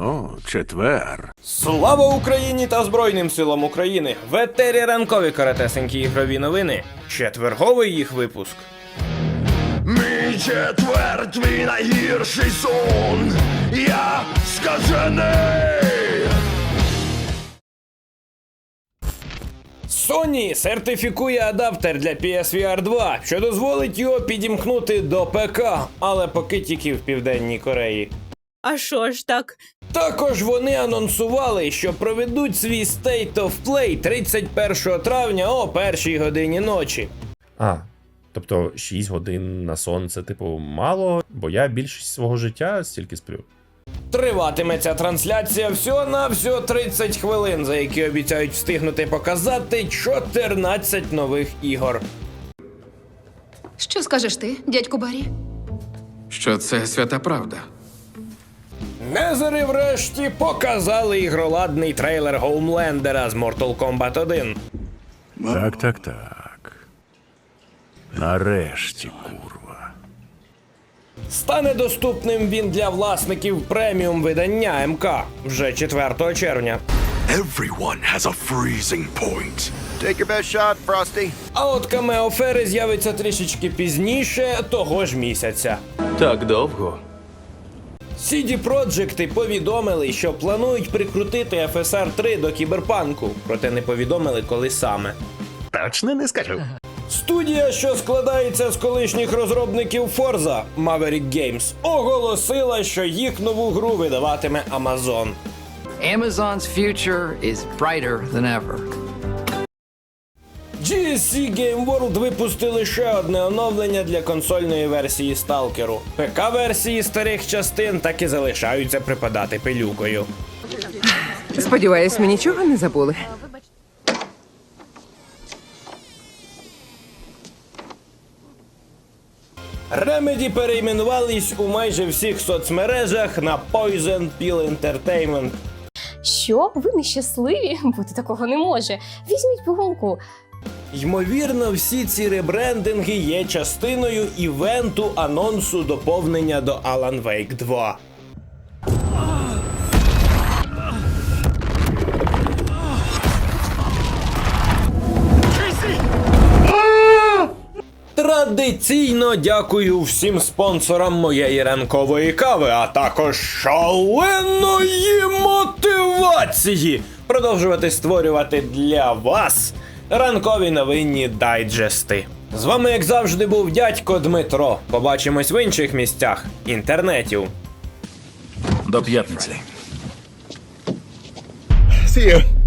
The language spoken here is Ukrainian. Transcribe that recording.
О, четвер. Слава Україні та Збройним силам України! В етері ранкові каратесенькі ігрові новини. Четверговий їх випуск. Мій четвер, твій найгірший сон. Я скажений. Sony сертифікує адаптер для PSVR 2, що дозволить його підімкнути до ПК, але поки тільки в Південній Кореї. А що ж так? Також вони анонсували, що проведуть свій State of Play 31 травня о першій годині ночі. А, тобто 6 годин на сон це, типу, мало, бо я більшість свого життя стільки сплю. Триватиме ця трансляція всього на всього 30 хвилин, за які обіцяють встигнути показати 14 нових ігор. Що скажеш ти, дядьку Барі? що це свята правда. Незери врешті показали ігроладний трейлер Гоумлендера з Mortal Kombat 1. Так, так, так. Нарешті, курва. Стане доступним він для власників преміум видання МК вже 4 червня. Everyone has a freezing point. Take your best shot, Frosty. А от камео Фери з'явиться трішечки пізніше того ж місяця. Так довго. CD Projekt повідомили, що планують прикрутити FSR 3 до кіберпанку, проте не повідомили, коли саме. Точно не скажу. Студія, що складається з колишніх розробників Forza Maverick Games, оголосила, що їх нову гру видаватиме Amazon. Amazon's future is brighter than ever. GSC Game World випустили ще одне оновлення для консольної версії Сталкеру. ПК-версії старих частин так і залишаються припадати пилюкою. Сподіваюсь, ми нічого не забули. Remedy перейменувались у майже всіх соцмережах на Poison Pill Entertainment. Що? Ви нещасливі? Бути такого не може. Візьміть пігулку. Ймовірно, всі ці ребрендинги є частиною івенту анонсу доповнення до Alan Wake 2. Традиційно дякую всім спонсорам моєї ранкової кави, а також шаленої мотивації продовжувати створювати для вас ранкові новинні дайджести. З вами, як завжди, був дядько Дмитро. Побачимось в інших місцях інтернетів. До п'ятниці. See you.